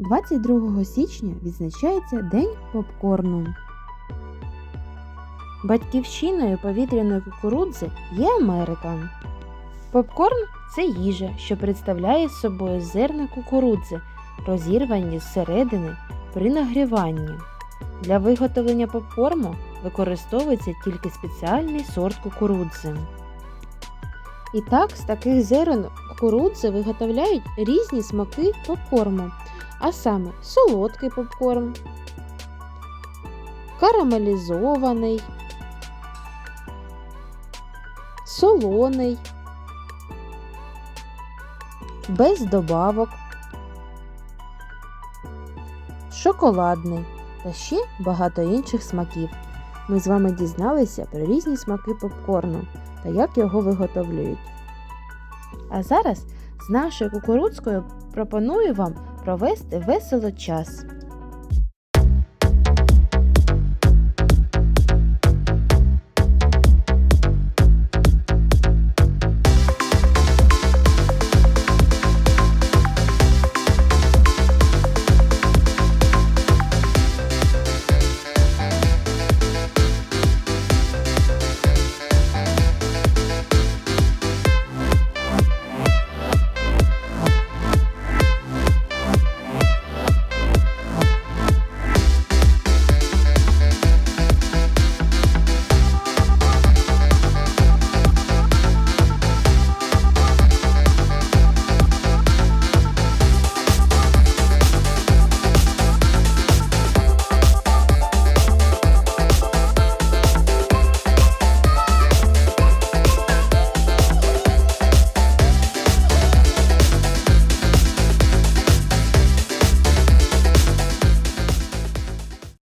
22 січня відзначається День попкорну. Батьківщиною повітряної кукурудзи є Америка. Попкорн це їжа, що представляє собою зерна кукурудзи, розірвані зсередини при нагріванні. Для виготовлення попкорну використовується тільки спеціальний сорт кукурудзи. І так, з таких зерен кукурудзи виготовляють різні смаки попкорму, а саме солодкий попкорн, карамелізований, солоний, без добавок, шоколадний та ще багато інших смаків. Ми з вами дізналися про різні смаки попкорну та як його виготовлюють. А зараз нашою кукурудзкою пропоную вам провести весело час.